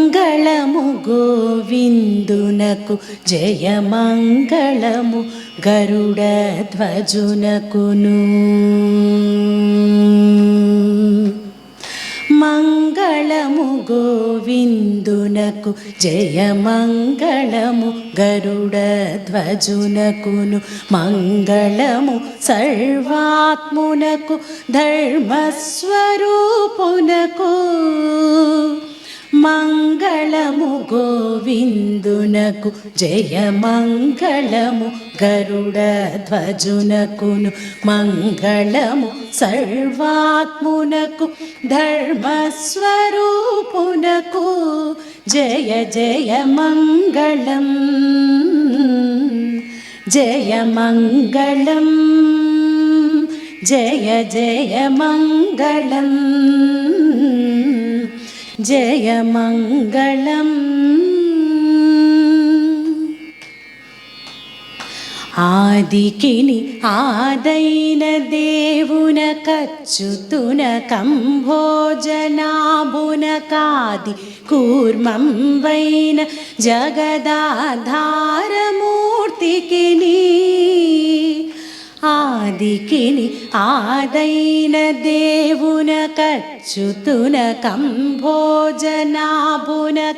మంగళము గోవిందునకు జయ మంగళము గరుడ ధ్వజునకును. మంగళము గోవిందునకు జయ మంగళము గరుడ ధ్వజునకును. మంగళము సర్వాత్మునకు ధర్మస్వరూపునకు గోవిందునకు జయ మంగళము గరుడ ధ్వజునకును మంగళము సర్వాత్మునకు ధర్మస్వరూపునకు జయ జయ మంగళం జయ మంగళం జయ జయ మంగళం జయ ఆదికిని ఆదైన దేవున కచ్చుతున కంభోజనాభున కాది కూర్మం వైన జగదాధారమూర్తికిని ఆదికిని ఆదైన దేవున కచ్చుతున కంభోజనాభున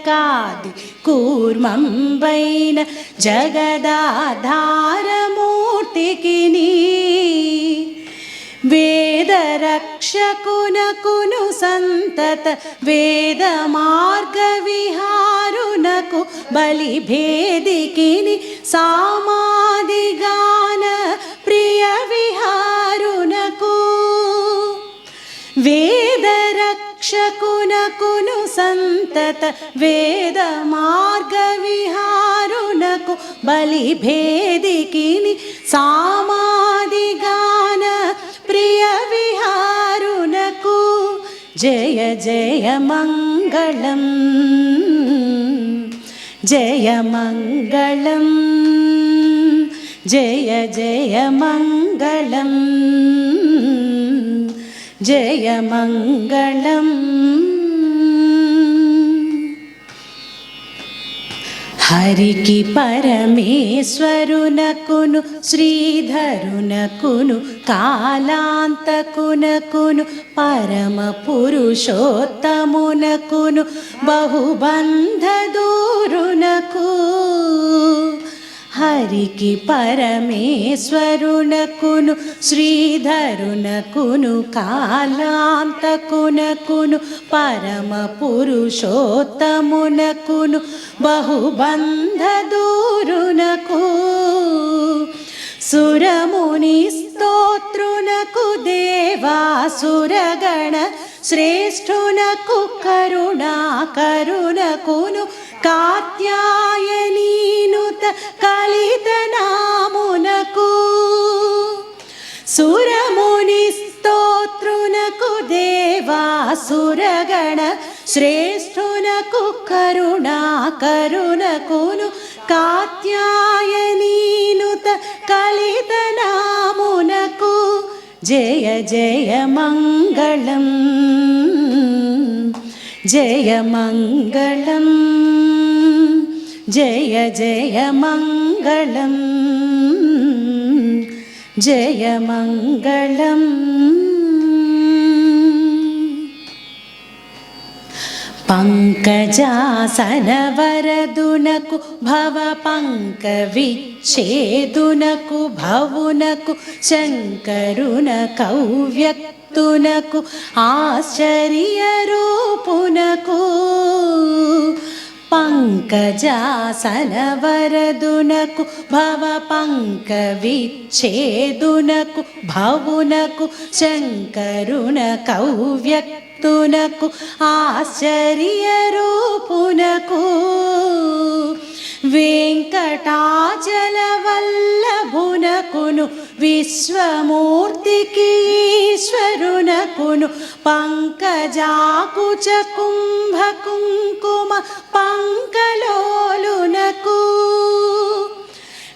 కాది కూర్మంబైన వైన జగదాధారమూర్తికి వేదరక్షకునకును సంతత వేద మార్గ విహారునకు బలిభేదికిని సామా వేదరక్షకునకును సంతత వేద మార్గ విహారునకు బలి భేదికిని సామాదిగాన ప్రియ విహారునకు జయ జయ మంగళం. జయ మంగళం జయ మంగళం హరికి పరమేశ్వరునకును శ్రీధరునకును కాలాంతకునకును పరమ పురుషోత్తమునకును బహుబంధ దూరునకు. హరికి పరమేశ్వరునకును శ్రీధరునకును కాలాంతకునకును పరమ పురుషోత్తమునకును బహుబంధ దూరునకు సురముని స్తోత్రునకు దేవాసురగణ శ్రేష్ఠునకు కరుణా కరుణకును కాత్యాయనీనుత కలితనామునకు సురముని స్తోత్రునకు దేవాసురగణ శ్రేష్ఠునకు కరుణా కరుణకును కాత్యాయనీనుత కలితనామునకు జయ జయ మంగళం జయ మంగళం जय जय जय जयमङ्गलम्। पङ्कजासनवरदुनकु भव पङ्कविच्छेदुनकु भवपङ्कविच्छेदुनकु भवुनकु शङ्करुनकव्यक् భక్తునకు ఆశ్చర్య రూపునకు పంకజాసనవరదునకు భవ పంక విచ్ఛేదునకు భవునకు శంకరుణ కౌవ్యక్తునకు ఆశ్చర్య రూపునకు వెంకటాచల వల్లభునకును విశ్వమూర్తికి ఈశ్వరునకును పంకజాకుచ కుంభ కుంకుమ పంకలోలునకు.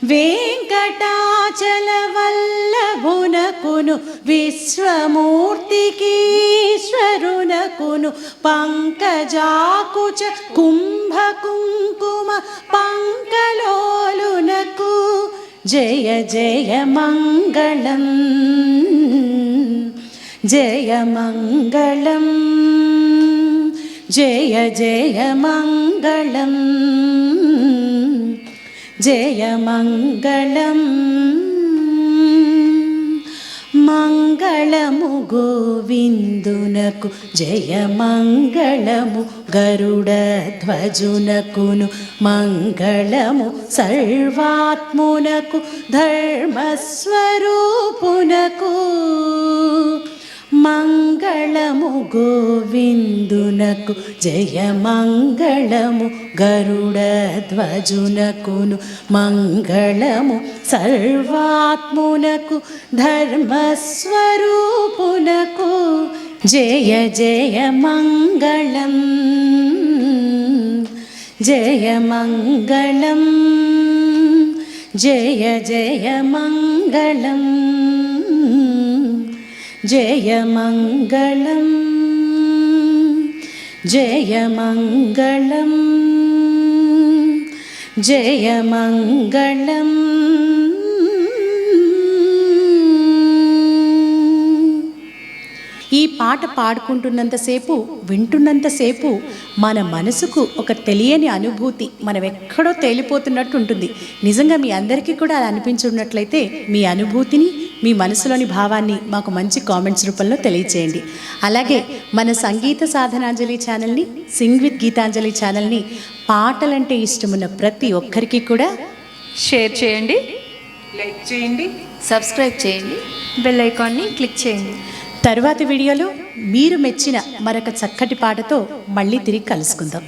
వెంకటాచల వల్లభునకును విశ్వమూర్తికి ఈశ్వరునకును పంకజాకుచ కుంభ కుంకుమ జయ జయ మంగళం జయ మంగళం జయ జయ మంగళం జయ మంగళం మంగళము గోవిందునకు జయ మంగళము గరుడ ధ్వజునకును మంగళము సర్వాత్మునకు ధర్మస్వరూపునకు. మంగళము గోవిందునకు జయ మంగళము గరుడ ధ్వజునకును మంగళము సర్వాత్మునకు ధర్మస్వరూపునకు జయ జయ మంగళం జయ మంగళం జయ జయ మంగళం. जयमङ्गलं जयमङ्गलं जयमङ्गलम्। ఈ పాట పాడుకుంటున్నంతసేపు వింటున్నంతసేపు మన మనసుకు ఒక తెలియని అనుభూతి మనం ఎక్కడో తేలిపోతున్నట్టు ఉంటుంది నిజంగా మీ అందరికీ కూడా అలా అనిపించున్నట్లయితే మీ అనుభూతిని మీ మనసులోని భావాన్ని మాకు మంచి కామెంట్స్ రూపంలో తెలియచేయండి. అలాగే మన సంగీత సాధనాంజలి ఛానల్ని సింగ్ విత్ గీతాంజలి ఛానల్ని పాటలంటే ఇష్టమున్న ప్రతి ఒక్కరికి కూడా షేర్ చేయండి. లైక్ చేయండి. సబ్స్క్రైబ్ చేయండి. బెల్ ఐకాన్ని క్లిక్ చేయండి. తర్వాతి వీడియోలో మీరు మెచ్చిన మరొక చక్కటి పాటతో మళ్ళీ తిరిగి కలుసుకుందాం.